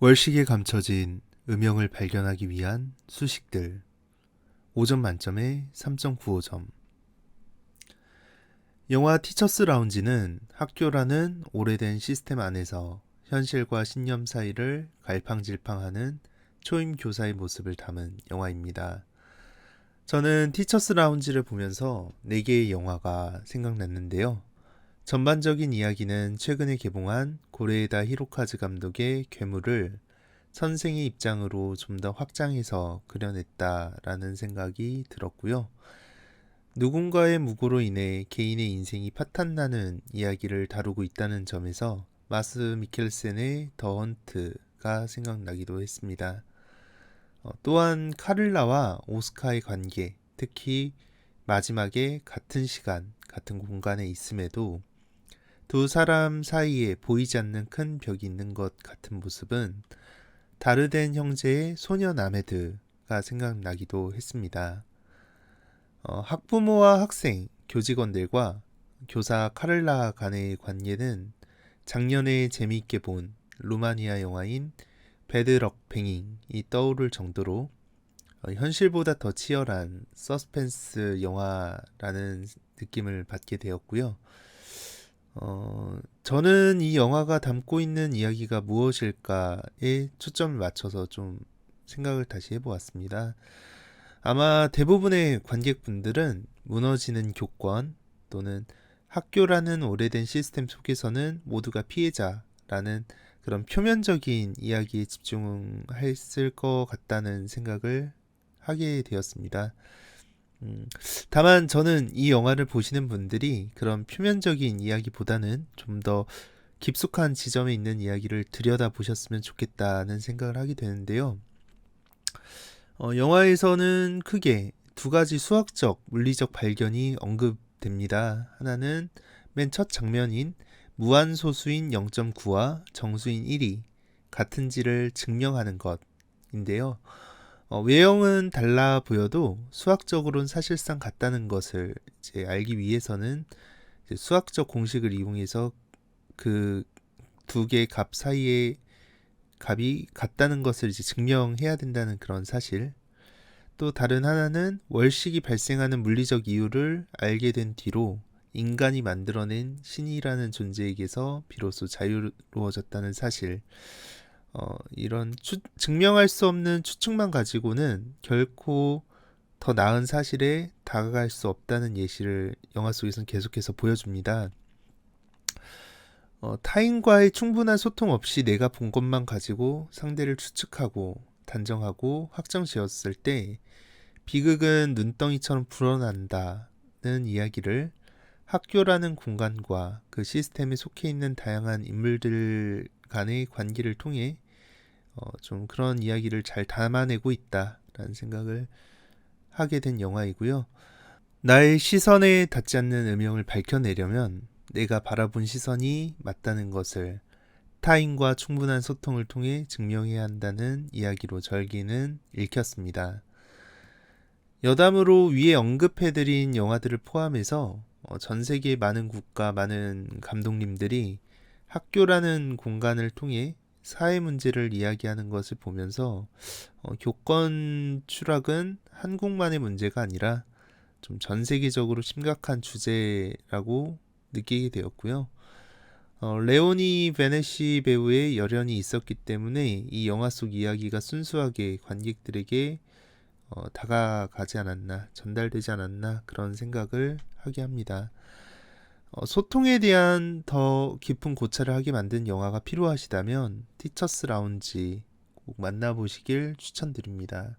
월식에 감춰진 음영을 발견하기 위한 수식들 5점 만점에 3.95점 영화 티처스 라운지는 학교라는 오래된 시스템 안에서 현실과 신념 사이를 갈팡질팡하는 초임 교사의 모습을 담은 영화입니다. 저는 티처스 라운지를 보면서 4개의 영화가 생각났는데요. 전반적인 이야기는 최근에 개봉한 고레에다 히로카즈 감독의 괴물을 선생의 입장으로 좀 더 확장해서 그려냈다라는 생각이 들었고요. 누군가의 무고로 인해 개인의 인생이 파탄나는 이야기를 다루고 있다는 점에서 마스 미켈센의 더 헌트가 생각나기도 했습니다. 어, 또한 카를라와 오스카의 관계, 특히 마지막에 같은 시간, 같은 공간에 있음에도 두 사람 사이에 보이지 않는 큰 벽이 있는 것 같은 모습은 다르덴 형제의 소녀 나메드가 생각나기도 했습니다. 어, 학부모와 학생, 교직원들과 교사 카를라 간의 관계는 작년에 재미있게 본 루마니아 영화인 배드럭 뱅잉이 떠오를 정도로 어, 현실보다 더 치열한 서스펜스 영화라는 느낌을 받게 되었고요. 어, 저는 이 영화가 담고 있는 이야기가 무엇일까에 초점을 맞춰서 좀 생각을 다시 해보았습니다. 아마 대부분의 관객분들은 무너지는 교권 또는 학교라는 오래된 시스템 속에서는 모두가 피해자라는 그런 표면적인 이야기에 집중했을 것 같다는 생각을 하게 되었습니다. 음, 다만 저는 이 영화를 보시는 분들이 그런 표면적인 이야기보다는 좀 더 깊숙한 지점에 있는 이야기를 들여다 보셨으면 좋겠다는 생각을 하게 되는데요. 어, 영화에서는 크게 두 가지 수학적, 물리적 발견이 언급됩니다. 하나는 맨 첫 장면인 무한소수인 0.9와 정수인 1이 같은지를 증명하는 것인데요. 어, 외형은 달라 보여도 수학적으로는 사실상 같다는 것을 이제 알기 위해서는 이제 수학적 공식을 이용해서 그 두 개의 값 사이의 값이 같다는 것을 이제 증명해야 된다는 그런 사실. 또 다른 하나는 월식이 발생하는 물리적 이유를 알게 된 뒤로 인간이 만들어낸 신이라는 존재에게서 비로소 자유로워졌다는 사실. 어, 이런 추, 증명할 수 없는 추측만 가지고는 결코 더 나은 사실에 다가갈 수 없다는 예시를 영화 속에서는 계속해서 보여줍니다. 어, 타인과의 충분한 소통 없이 내가 본 것만 가지고 상대를 추측하고 단정하고 확정 지었을 때 비극은 눈덩이처럼 불어난다는 이야기를 학교라는 공간과 그 시스템에 속해 있는 다양한 인물들 간의 관계를 통해 어, 좀 그런 이야기를 잘 담아내고 있다라는 생각을 하게 된 영화이고요. 나의 시선에 닿지 않는 음영을 밝혀내려면 내가 바라본 시선이 맞다는 것을 타인과 충분한 소통을 통해 증명해야 한다는 이야기로 절기는 읽혔습니다. 여담으로 위에 언급해드린 영화들을 포함해서 어, 전 세계 많은 국가, 많은 감독님들이 학교라는 공간을 통해 사회 문제를 이야기하는 것을 보면서 어, 교권 추락은 한국만의 문제가 아니라 좀 전 세계적으로 심각한 주제라고 느끼게 되었고요. 어, 레오니 베네시 배우의 열연이 있었기 때문에 이 영화 속 이야기가 순수하게 관객들에게 어, 다가가지 않았나, 전달되지 않았나 그런 생각을 하게 합니다. 어, 소통에 대한 더 깊은 고찰을 하게 만든 영화가 필요하시다면 티처스 라운지 꼭 만나보시길 추천드립니다.